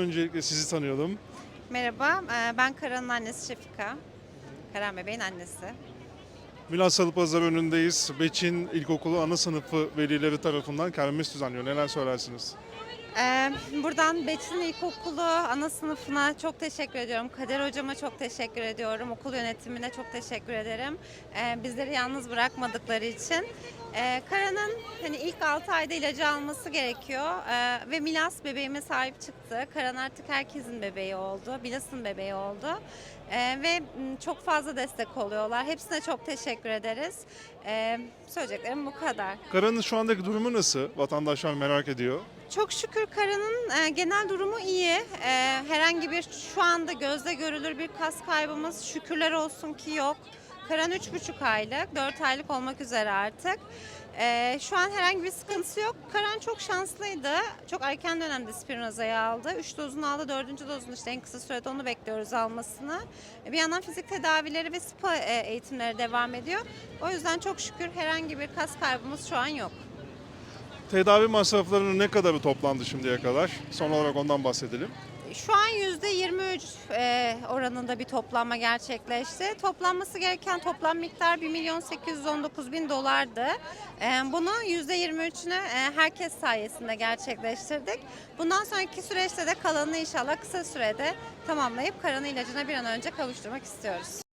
Öncelikle sizi tanıyalım. Merhaba, e, ben Karan'ın annesi Şefika. Karan bebeğin annesi. Milas Salıpazarı önündeyiz. Beçin İlkokulu ana sınıfı velileri tarafından kermes düzenliyor. Neler söylersiniz? E, Buradan Beçin İlkokulu ana sınıfına çok teşekkür ediyorum. Kader hocama çok teşekkür ediyorum. Okul yönetimine çok teşekkür ederim. E, Bizleri yalnız bırakmadıkları için. E, Karan'ın hani ilk 6 ayda ilacı alması gerekiyor E, ve Milas bebeğime sahip çıktı. Karan artık herkesin bebeği oldu. Milas'ın bebeği oldu. E, ve m, çok fazla destek oluyorlar. Hepsine çok teşekkür ederiz. E, söyleyeceklerim bu kadar. Karan'ın şu andaki durumu nasıl? Vatandaşlar merak ediyor. Çok şükür Kara'nın e, genel durumu iyi. E, herhangi bir şu anda gözle görülür bir kas kaybımız şükürler olsun ki yok. Karan 3,5 aylık, 4 aylık olmak üzere artık. E, şu an herhangi bir sıkıntısı yok. Karan çok şanslıydı. Çok erken dönemde Spinoza'yı aldı. 3 dozunu aldı, 4. dozunu işte en kısa sürede onu bekliyoruz almasını. Bir yandan fizik tedavileri ve spa e, eğitimleri devam ediyor. O yüzden çok şükür herhangi bir kas kaybımız şu an yok. Tedavi masraflarının ne kadarı toplandı şimdiye kadar? Son olarak ondan bahsedelim. Şu an %23 e, oranında bir toplanma gerçekleşti. Toplanması gereken toplam miktar 1 milyon 819 bin dolardı. E, bunu %23'ünü e, herkes sayesinde gerçekleştirdik. Bundan sonraki süreçte de kalanını inşallah kısa sürede tamamlayıp karanı ilacına bir an önce kavuşturmak istiyoruz.